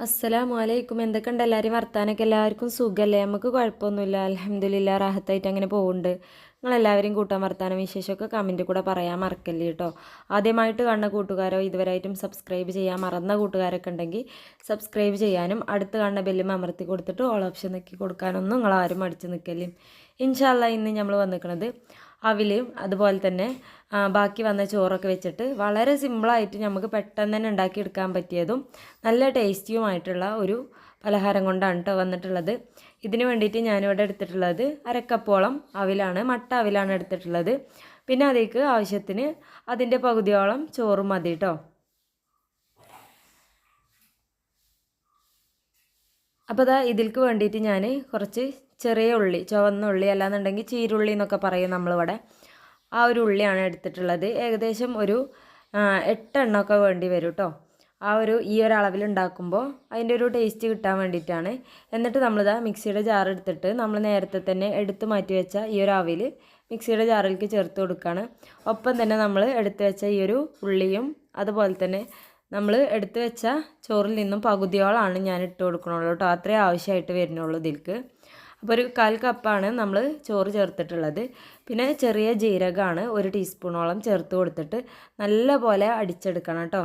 അസ്സലാമു അലൈക്കും എന്തൊക്കെയുണ്ട് എല്ലാവരും വർത്താനൊക്കെ? എല്ലാവർക്കും സുഖമല്ലേ നമുക്ക് കുഴപ്പമൊന്നുമില്ല. അലഹമ്മദില്ല റാഹത്തായിട്ട് അങ്ങനെ പോകുന്നുണ്ട് നിങ്ങളെല്ലാവരും കൂട്ടാൻ വർത്താനം വിശേഷമൊക്കെ കമന്റ് കൂടെ പറയാൻ മറക്കല്ലേ കേട്ടോ. ആദ്യമായിട്ട് കാണുന്ന കൂട്ടുകാരോ ഇതുവരെയായിട്ടും സബ്സ്ക്രൈബ് ചെയ്യാൻ മറന്ന കൂട്ടുകാരൊക്കെ ഉണ്ടെങ്കിൽ സബ്സ്ക്രൈബ് ചെയ്യാനും അടുത്ത് കാണുന്ന ബെല്ലും അമർത്തി കൊടുത്തിട്ട് ഓൾ ഓപ്ഷൻ നോക്കി കൊടുക്കാനൊന്നും നിങ്ങളാരും മടിച്ച് നിൽക്കല്ലേ. ഇൻഷാല്ല ഇന്ന് നമ്മൾ വന്നിരിക്കുന്നത് അവിലും അതുപോലെ തന്നെ ബാക്കി വന്ന ചോറൊക്കെ വെച്ചിട്ട് വളരെ സിമ്പിളായിട്ട് നമുക്ക് പെട്ടെന്ന് തന്നെ ഉണ്ടാക്കിയെടുക്കാൻ പറ്റിയതും നല്ല ടേസ്റ്റിയുമായിട്ടുള്ള ഒരു പലഹാരം കൊണ്ടാണ് കേട്ടോ വന്നിട്ടുള്ളത്. ഇതിന് വേണ്ടിയിട്ട് ഞാനിവിടെ എടുത്തിട്ടുള്ളത് അരക്കപ്പോളം അവിലാണ് മട്ട അവിലാണ് എടുത്തിട്ടുള്ളത്. പിന്നെ അതിലേക്ക് ആവശ്യത്തിന് അതിന്റെ പകുതിയോളം ചോറും മതി കേട്ടോ അപ്പോൾ ദാ ഇതിൽക്ക് വേണ്ടിയിട്ട് ഞാൻ കുറച്ച് ചെറിയ ഉള്ളി ചുവന്ന ഉള്ളി അല്ലാന്നുണ്ടെങ്കിൽ ചീരുള്ളി എന്നൊക്കെ പറയും നമ്മളിവിടെ. ആ ഒരു ഉള്ളിയാണ് എടുത്തിട്ടുള്ളത്. ഏകദേശം ഒരു എട്ടെണ്ണമൊക്കെ വേണ്ടി വരും കേട്ടോ ആ ഒരു ഈ ഒരു അളവിൽ ഉണ്ടാക്കുമ്പോൾ അതിന്റെ ഒരു ടേസ്റ്റ് കിട്ടാൻ വേണ്ടിയിട്ടാണ്. എന്നിട്ട് നമ്മളിതാ മിക്സിയുടെ ജാർ എടുത്തിട്ട് നമ്മൾ നേരത്തെ തന്നെ എടുത്ത് മാറ്റി വെച്ച ഈ ഒരു അവിൽ മിക്സിയുടെ ജാറിലേക്ക് ചേർത്ത് കൊടുക്കുകയാണ്. ഒപ്പം തന്നെ നമ്മൾ എടുത്ത് വെച്ച ഈ ഒരു ഉള്ളിയും അതുപോലെ തന്നെ നമ്മൾ എടുത്തു വെച്ച ചോറിൽ നിന്നും പകുതിയോളാണ് ഞാൻ ഇട്ട് കൊടുക്കണുള്ളൂ കേട്ടോ അത്രേ ആവശ്യമായിട്ട് വരുന്നുള്ളൂ ഇതിൽക്ക്. അപ്പോൾ ഒരു കാൽ കപ്പാണ് നമ്മൾ ചോറ് ചേർത്തിട്ടുള്ളത്. പിന്നെ ചെറിയ ജീരകമാണ് ഒരു ടീസ്പൂണോളം ചേർത്ത് കൊടുത്തിട്ട് നല്ല പോലെ അടിച്ചെടുക്കണം കേട്ടോ.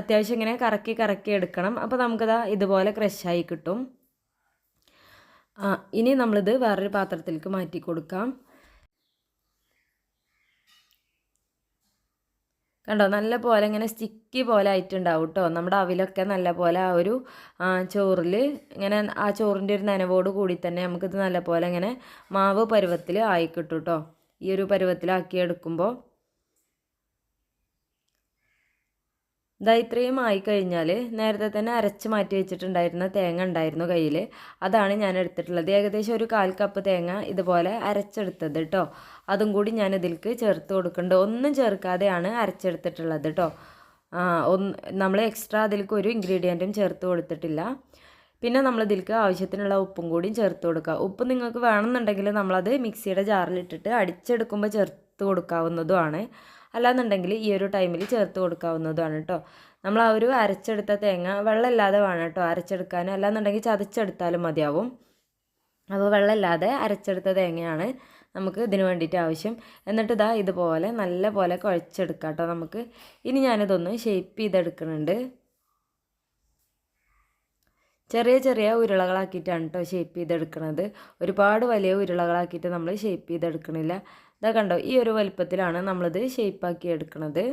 അത്യാവശ്യം ഇങ്ങനെ കറക്കി കറക്കി എടുക്കണം. അപ്പോൾ നമുക്കത് ഇതുപോലെ ക്രഷായി കിട്ടും. ഇനി നമ്മളിത് വേറൊരു പാത്രത്തിലേക്ക് മാറ്റി കൊടുക്കാം. കണ്ടോ? നല്ല പോലെ ഇങ്ങനെ സ്റ്റിക്കി പോലെ ആയിട്ടുണ്ടാവും കേട്ടോ നമ്മുടെ അവിലൊക്കെ നല്ല പോലെ ആ ഒരു ചോറിൽ ഇങ്ങനെ ആ ചോറിന്റെ ഒരു നനവോട് കൂടി തന്നെ നമുക്കിത് നല്ല പോലെ ഇങ്ങനെ മാവ് പരുവത്തിൽ ആയിക്കിട്ടും കേട്ടോ ഈ ഒരു പരുവത്തിലാക്കി എടുക്കുമ്പോൾ ഇതാ ഇത്രയും ആയിക്കഴിഞ്ഞാൽ നേരത്തെ തന്നെ അരച്ച് മാറ്റി വെച്ചിട്ടുണ്ടായിരുന്ന തേങ്ങ ഉണ്ടായിരുന്നു കയ്യിൽ അതാണ് ഞാൻ എടുത്തിട്ടുള്ളത്. ഏകദേശം ഒരു കാൽ കപ്പ് തേങ്ങ ഇതുപോലെ അരച്ചെടുത്തത് കേട്ടോ അതും കൂടി ഞാൻ ഇതിലേക്ക് ചേർത്ത് കൊടുക്കുന്നുണ്ട്. ഒന്നും ചേർക്കാതെയാണ് അരച്ചെടുത്തിട്ടുള്ളത് കേട്ടോ ഒന്ന് നമ്മൾ എക്സ്ട്രാ അതിലേക്ക് ഒരു ഇൻഗ്രീഡിയന്റും ചേർത്ത് കൊടുത്തിട്ടില്ല. പിന്നെ നമ്മൾ ഇതിലേക്ക് ആവശ്യത്തിനുള്ള ഉപ്പും കൂടിയും ചേർത്ത് കൊടുക്കുക. ഉപ്പ് നിങ്ങൾക്ക് വേണമെന്നുണ്ടെങ്കിൽ നമ്മളത് മിക്സിയുടെ ജാറിലിട്ടിട്ട് അടിച്ചെടുക്കുമ്പോൾ ചേർത്ത് കൊടുക്കാവുന്നതുമാണ് അല്ലാന്നുണ്ടെങ്കിൽ ഈ ഒരു ടൈമിൽ ചേർത്ത് കൊടുക്കാവുന്നതാണ് കേട്ടോ നമ്മൾ ആ ഒരു അരച്ചെടുത്ത തേങ്ങ വെള്ളമില്ലാതെ വേണം കേട്ടോ അരച്ചെടുക്കാൻ. അല്ലാന്നുണ്ടെങ്കിൽ ചതച്ചെടുത്താലും മതിയാവും. അപ്പോൾ വെള്ളമില്ലാതെ അരച്ചെടുത്ത തേങ്ങയാണ് നമുക്ക് ഇതിന് വേണ്ടിയിട്ട് ആവശ്യം. എന്നിട്ട് ഇതാ ഇതുപോലെ നല്ല പോലെ കുഴച്ചെടുക്കാം കേട്ടോ നമുക്ക്. ഇനി ഞാനിതൊന്ന് ഷേപ്പ് ചെയ്തെടുക്കുന്നുണ്ട്. ചെറിയ ചെറിയ ഉരുളകളാക്കിയിട്ടാണ് കേട്ടോ ഷേപ്പ് ചെയ്തെടുക്കുന്നത് ഒരുപാട് വലിയ ഉരുളകളാക്കിയിട്ട് നമ്മൾ ഷേപ്പ് ചെയ്തെടുക്കണില്ല. ഇതാ കണ്ടോ ഈ ഒരു വലുപ്പത്തിലാണ് നമ്മളിത് ഷേപ്പാക്കി എടുക്കുന്നത്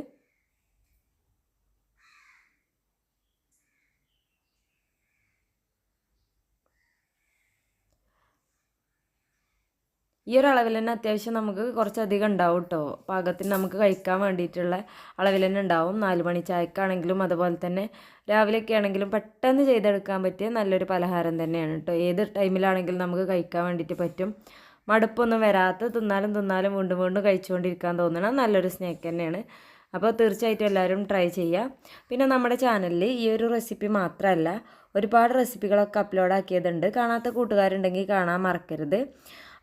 ഈ ഒരു അളവിൽ തന്നെ അത്യാവശ്യം നമുക്ക് കുറച്ചധികം ഉണ്ടാവും കേട്ടോ പാകത്തിന് നമുക്ക് കഴിക്കാൻ വേണ്ടിയിട്ടുള്ള അളവിൽ തന്നെ ഉണ്ടാവും. നാല് മണി ചായക്കാണെങ്കിലും അതുപോലെ തന്നെ രാവിലെയൊക്കെ ആണെങ്കിലും പെട്ടെന്ന് ചെയ്തെടുക്കാൻ പറ്റിയ നല്ലൊരു പലഹാരം തന്നെയാണ് കേട്ടോ ഏത് ടൈമിലാണെങ്കിലും നമുക്ക് കഴിക്കാൻ വേണ്ടിയിട്ട് പറ്റും. മടുപ്പൊന്നും വരാത്ത തിന്നാലും തിന്നാലും വീണ്ടും വീണ്ടും കഴിച്ചുകൊണ്ടിരിക്കാൻ തോന്നണം നല്ലൊരു സ്നാക്ക് തന്നെയാണ്. അപ്പോൾ തീർച്ചയായിട്ടും എല്ലാവരും ട്രൈ ചെയ്യുക. പിന്നെ നമ്മുടെ ചാനലിൽ ഈ ഒരു റെസിപ്പി മാത്രമല്ല ഒരുപാട് റെസിപ്പികളൊക്കെ അപ്ലോഡ് ആക്കിയതുണ്ട്. കാണാത്ത കൂട്ടുകാരുണ്ടെങ്കിൽ കാണാൻ മറക്കരുത്.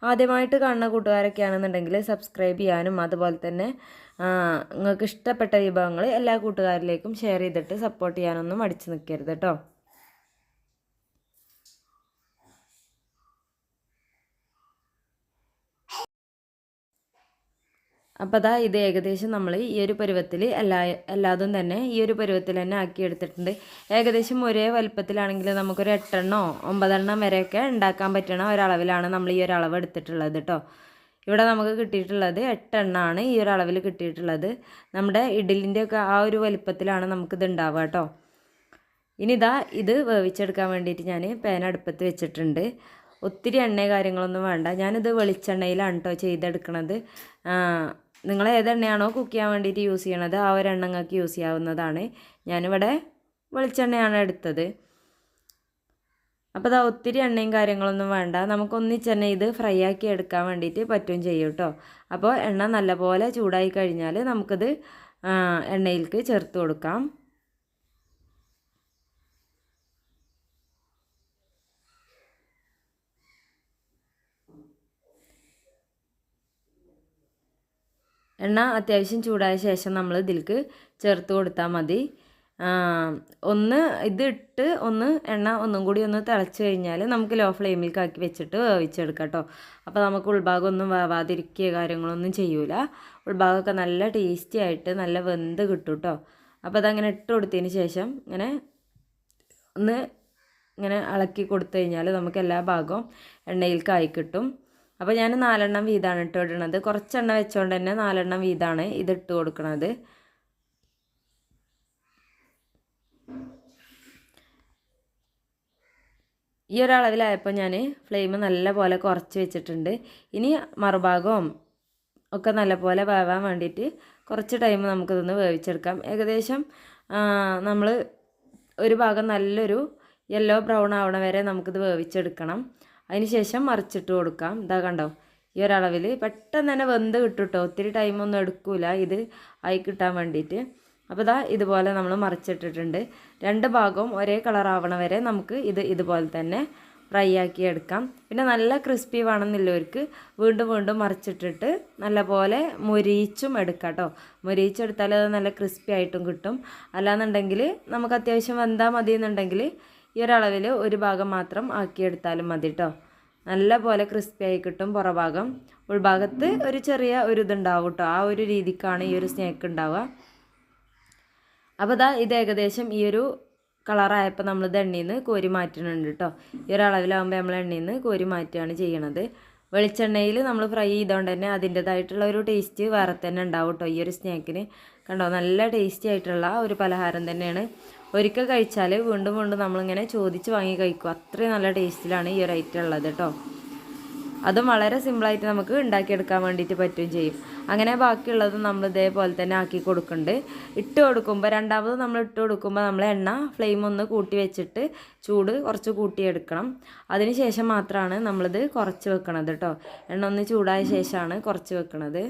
ആദ്യമായിട്ട് കാണുന്ന കൂട്ടുകാരൊക്കെ ആണെന്നുണ്ടെങ്കിൽ സബ്സ്ക്രൈബ് ചെയ്യാനും അതുപോലെ തന്നെ നിങ്ങൾക്ക് ഇഷ്ടപ്പെട്ട വിഭവങ്ങൾ എല്ലാ കൂട്ടുകാരിലേക്കും ഷെയർ ചെയ്തിട്ട് സപ്പോർട്ട് ചെയ്യാനൊന്നും മടിച്ചു നിൽക്കരുത് കേട്ടോ അപ്പോൾ അതാ ഇത് ഏകദേശം നമ്മൾ ഈ ഒരു പരുവത്തിൽ എല്ലാ എല്ലാതും തന്നെ ഈ ഒരു പരുവത്തിൽ തന്നെ ആക്കി എടുത്തിട്ടുണ്ട്. ഏകദേശം ഒരേ വലുപ്പത്തിലാണെങ്കിൽ നമുക്കൊരു എട്ടെണ്ണോ ഒമ്പതെണ്ണം വരെയൊക്കെ ഉണ്ടാക്കാൻ പറ്റണ ഒരളവിലാണ് നമ്മൾ ഈ ഒരു അളവ് എടുത്തിട്ടുള്ളത് കേട്ടോ ഇവിടെ നമുക്ക് കിട്ടിയിട്ടുള്ളത് എട്ടെണ്ണമാണ് ഈ ഒരു അളവിൽ കിട്ടിയിട്ടുള്ളത്. നമ്മുടെ ഇഡലിന്റെ ഒക്കെ ആ ഒരു വലുപ്പത്തിലാണ് നമുക്കിത് ഉണ്ടാവുക കേട്ടോ ഇനി ഇതാ വേവിച്ചെടുക്കാൻ വേണ്ടിയിട്ട് ഞാൻ പാൻ അടുപ്പത്ത് വെച്ചിട്ടുണ്ട്. ഒത്തിരി എണ്ണ കാര്യങ്ങളൊന്നും വേണ്ട. ഞാനിത് വെളിച്ചെണ്ണയിലാണ് കേട്ടോ ചെയ്തെടുക്കണത്. നിങ്ങൾ ഏതെണ്ണയാണോ കുക്ക് ചെയ്യാൻ വേണ്ടിയിട്ട് യൂസ് ചെയ്യണത് ആ ഒരു എണ്ണങ്ങൾക്ക് യൂസ് ചെയ്യാവുന്നതാണ്. ഞാനിവിടെ വെളിച്ചെണ്ണയാണ് എടുത്തത്. അപ്പോൾ അതാ ഒത്തിരി എണ്ണയും കാര്യങ്ങളൊന്നും വേണ്ട. നമുക്ക് ഒന്നിച്ച് തന്നെ ഇത് ഫ്രൈ ആക്കി എടുക്കാൻ വേണ്ടിയിട്ട് പറ്റും ചെയ്യും കേട്ടോ അപ്പോൾ എണ്ണ നല്ലപോലെ ചൂടായി കഴിഞ്ഞാൽ നമുക്കിത് എണ്ണയിലേക്ക് ചേർത്ത് കൊടുക്കാം. എണ്ണ അത്യാവശ്യം ചൂടായ ശേഷം നമ്മൾ ഇതിലേക്ക് ചേർത്ത് കൊടുത്താൽ മതി. ഒന്ന് ഇതിട്ട് ഒന്ന് എണ്ണ ഒന്നും കൂടി ഒന്ന് തിളച്ച് കഴിഞ്ഞാൽ നമുക്ക് ലോ ഫ്ലെയിമിലേക്ക് ആക്കി വെച്ചിട്ട് വേവിച്ചെടുക്കാം കേട്ടോ അപ്പോൾ നമുക്ക് ഉൾഭാഗം ഒന്നും വേവാതിരിക്കുക കാര്യങ്ങളൊന്നും ചെയ്യൂല. ഉൾഭാഗമൊക്കെ നല്ല ടേസ്റ്റി ആയിട്ട് നല്ല വെന്ത് കിട്ടും കേട്ടോ അപ്പോൾ അതങ്ങനെ ഇട്ട് കൊടുത്തതിന് ശേഷം ഇങ്ങനെ ഒന്ന് ഇങ്ങനെ ഇളക്കി കൊടുത്തു കഴിഞ്ഞാൽ നമുക്ക് എല്ലാ ഭാഗവും എണ്ണയിൽക്കായി കിട്ടും. അപ്പോൾ ഞാൻ നാലെണ്ണം വീതമാണ് ഇട്ട് ഇടണത്. കുറച്ച് എണ്ണ വെച്ചുകൊണ്ട് തന്നെ നാലെണ്ണം വീതമാണ് ഇത് ഇട്ട് കൊടുക്കുന്നത് ഈ ഒരളവിലായപ്പോൾ ഞാൻ ഫ്ലെയിം നല്ലപോലെ കുറച്ച് വെച്ചിട്ടുണ്ട്. ഇനി മറുഭാഗവും ഒക്കെ നല്ലപോലെ വേവാൻ വേണ്ടിയിട്ട് കുറച്ച് ടൈം നമുക്കിതൊന്ന് വേവിച്ചെടുക്കാം. ഏകദേശം നമ്മൾ ഒരു ഭാഗം നല്ലൊരു യെല്ലോ ബ്രൗൺ ആവണ വരെ നമുക്കിത് വേവിച്ചെടുക്കണം. അതിന് ശേഷം മറിച്ചിട്ട് കൊടുക്കാം. ഇതാ കണ്ടോ? ഈ ഒരളവിൽ പെട്ടെന്ന് തന്നെ വെന്ത് കിട്ടും കേട്ടോ ഒത്തിരി ടൈമൊന്നും എടുക്കൂല. ഇത് ആയി കിട്ടാൻ വേണ്ടിയിട്ട് അപ്പോൾ ഇതാ ഇതുപോലെ നമ്മൾ മറിച്ചിട്ടിട്ടുണ്ട്. രണ്ട് ഭാഗവും ഒരേ കളർ ആവണ വരെ നമുക്ക് ഇത് ഇതുപോലെ തന്നെ ഫ്രൈ ആക്കി എടുക്കാം. പിന്നെ നല്ല ക്രിസ്പി വേണമെന്നുള്ളവർക്ക് വീണ്ടും വീണ്ടും മറിച്ചിട്ടിട്ട് നല്ലപോലെ മുരീച്ചും എടുക്കാം കേട്ടോ. മുരിയിച്ചെടുത്താൽ അത് നല്ല ക്രിസ്പി ആയിട്ടും കിട്ടും. അല്ലാന്നുണ്ടെങ്കിൽ നമുക്ക് അത്യാവശ്യം വെന്താൽ മതി എന്നുണ്ടെങ്കിൽ ഈ ഒരളവിൽ ഒരു ഭാഗം മാത്രം ആക്കിയെടുത്താലും മതി കേട്ടോ നല്ല പോലെ ക്രിസ്പി ആയി കിട്ടും പുറഭാഗം. ഉൾഭാഗത്ത് ഒരു ചെറിയ ഒരു ഇതുണ്ടാവും കേട്ടോ ആ ഒരു രീതിക്കാണ് ഈ ഒരു സ്നേക്ക് ഉണ്ടാവുക. അപ്പോൾ ഇതാ ഇത് ഏകദേശം ഈ ഒരു കളറായപ്പോൾ നമ്മൾ ഇത് എണ്ണയിൽ നിന്ന് കോരി മാറ്റുന്നുണ്ട് കേട്ടോ ഈ ഒരു നമ്മൾ എണ്ണയിൽ നിന്ന് കോരി മാറ്റുകയാണ് ചെയ്യണത്. വെളിച്ചെണ്ണയിൽ നമ്മൾ ഫ്രൈ ചെയ്തുകൊണ്ട് തന്നെ അതിന്റേതായിട്ടുള്ള ഒരു ടേസ്റ്റ് വേറെ തന്നെ ഉണ്ടാവും കേട്ടോ ഈ ഒരു സ്നാക്കിന് കണ്ടോ? നല്ല ടേസ്റ്റി ആയിട്ടുള്ള ഒരു പലഹാരം തന്നെയാണ്. ഒരിക്കൽ കഴിച്ചാൽ വീണ്ടും വീണ്ടും നമ്മളിങ്ങനെ ചോദിച്ച് വാങ്ങി കഴിക്കും. അത്രയും നല്ല ടേസ്റ്റിലാണ് ഈ ഒരു ഐറ്റം ഉള്ളത് കേട്ടോ അതും വളരെ സിമ്പിളായിട്ട് നമുക്ക് ഉണ്ടാക്കിയെടുക്കാൻ വേണ്ടിയിട്ട് പറ്റുകയും ചെയ്യും. അങ്ങനെ ബാക്കിയുള്ളത് നമ്മൾ ഇതേപോലെ തന്നെ ആക്കി കൊടുക്കുന്നുണ്ട്. ഇട്ട് കൊടുക്കുമ്പോൾ രണ്ടാമത് നമ്മൾ ഇട്ട് കൊടുക്കുമ്പോൾ നമ്മൾ എണ്ണ ഫ്ലെയിം ഒന്ന് കൂട്ടി വെച്ചിട്ട് ചൂട് കുറച്ച് കൂട്ടിയെടുക്കണം. അതിന് ശേഷം മാത്രമാണ് നമ്മളിത് കുറച്ച് വെക്കണത് കേട്ടോ എണ്ണ ഒന്ന് ചൂടായ ശേഷമാണ് കുറച്ച് വെക്കണത്.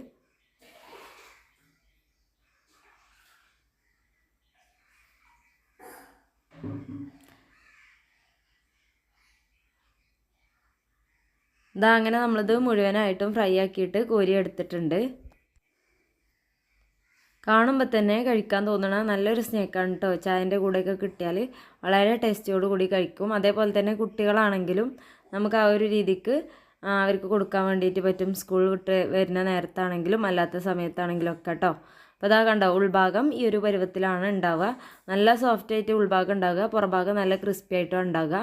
ഇതാ അങ്ങനെ നമ്മളിത് മുഴുവനായിട്ടും ഫ്രൈ ആക്കിയിട്ട് കോരി എടുത്തിട്ടുണ്ട്. കാണുമ്പോൾ തന്നെ കഴിക്കാൻ തോന്നണ നല്ലൊരു സ്നേക്കാണ് കേട്ടോ ചായന്റെ കൂടെയൊക്കെ കിട്ടിയാൽ വളരെ ടേസ്റ്റിയോട് കൂടി കഴിക്കും. അതേപോലെ തന്നെ കുട്ടികളാണെങ്കിലും നമുക്ക് ആ ഒരു രീതിക്ക് അവർക്ക് കൊടുക്കാൻ വേണ്ടിയിട്ട് പറ്റും. സ്കൂൾ വിട്ട് വരുന്ന നേരത്താണെങ്കിലും അല്ലാത്ത സമയത്താണെങ്കിലും ഒക്കെ കേട്ടോ അപ്പോൾ അതാ കണ്ടോ ഉൾഭാഗം ഈ ഒരു പരുവത്തിലാണ് ഉണ്ടാവുക. നല്ല സോഫ്റ്റ് ആയിട്ട് ഉൾഭാഗം ഉണ്ടാവുക പുറഭാഗം നല്ല ക്രിസ്പി ആയിട്ടും ഉണ്ടാവുക.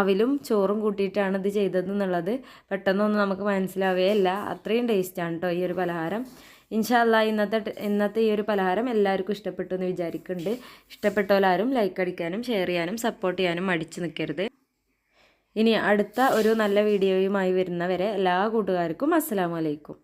അവിലും ചോറും കൂട്ടിയിട്ടാണ് ഇത് ചെയ്തതെന്നുള്ളത്. പെട്ടെന്നൊന്നും നമുക്ക് മനസ്സിലാവുകയല്ല അത്രയും ടേസ്റ്റാണ് കേട്ടോ ഈ ഒരു പലഹാരം. ഇൻഷാല്ല ഇന്നത്തെ ഇന്നത്തെ ഈ ഒരു പലഹാരം എല്ലാവർക്കും ഇഷ്ടപ്പെട്ടു എന്ന് വിചാരിക്കുന്നുണ്ട് ഇഷ്ടപ്പെട്ടവരാരും ലൈക്ക് അടിക്കാനും ഷെയർ ചെയ്യാനും സപ്പോർട്ട് ചെയ്യാനും മടിച്ചു നിൽക്കരുത് ഇനി അടുത്ത ഒരു നല്ല വീഡിയോയുമായി വരുന്നവരെ എല്ലാ കൂട്ടുകാർക്കും അസ്സലാമു അലൈക്കും.